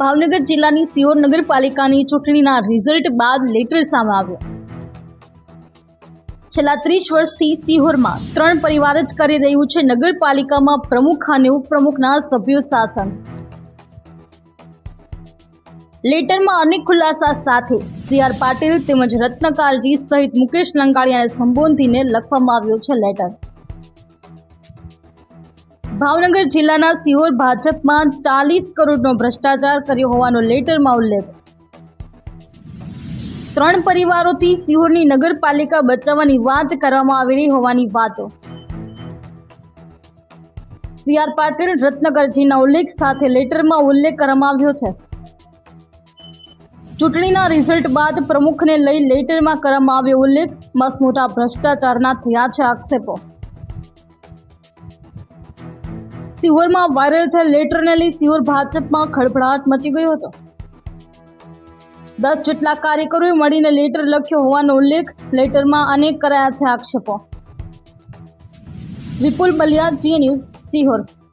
ભાવનગર જિલ્લાની સિહોર નગરપાલિકાની ચૂંટણીના રિઝલ્ટ બાદ લેટર સામે આવ્યો. છેલ્લા ત્રીસ વર્ષથી સિહોરમાં ત્રણ પરિવાર જ કરી રહ્યું છે નગરપાલિકામાં પ્રમુખ અને ઉપપ્રમુખના સભ્યો શાસન લેટરમાં અનેક ખુલાસા સાથે સી આર પાટીલ તેમજ રત્નકારજી સહિત મુકેશ લંગાડિયાને સંબોધીને લખવામાં આવ્યો છે લેટર ભાવનગર જિલ્લાના સિહોર ભાજપમાં ચાલીસ કરોડનો ભ્રષ્ટાચાર કર્યો હોવાનો લેટરમાં ઉલ્લેખ. ત્રણ પરિવારોથી સિહોરની નગરપાલિકા બચાવવાની વાત કરવામાં આવેલી હોવાની વાતો. સી આર પાટીલ રત્નગરજીના ઉલ્લેખ સાથે લેટરમાં ઉલ્લેખ કરવામાં આવ્યો છે. ચૂંટણીના રિઝલ્ટ બાદ પ્રમુખને લઈ લેટરમાં કરવામાં આવ્યો ઉલ્લેખ મસમોટા મોટા ભ્રષ્ટાચારના થયા છે આક્ષેપો. સિહોરમાં વાયરલ થયેલ લેટરને લઈ સિહોર ભાજપમાં ખળભળાટ મચી ગયો હતો. દસ જેટલા કાર્યકરોએ મળીને લેટર લખ્યો હોવાનો ઉલ્લેખ લેટરમાં અનેક કરાયા છે આક્ષેપો. Vipul Baliya G news Sihor.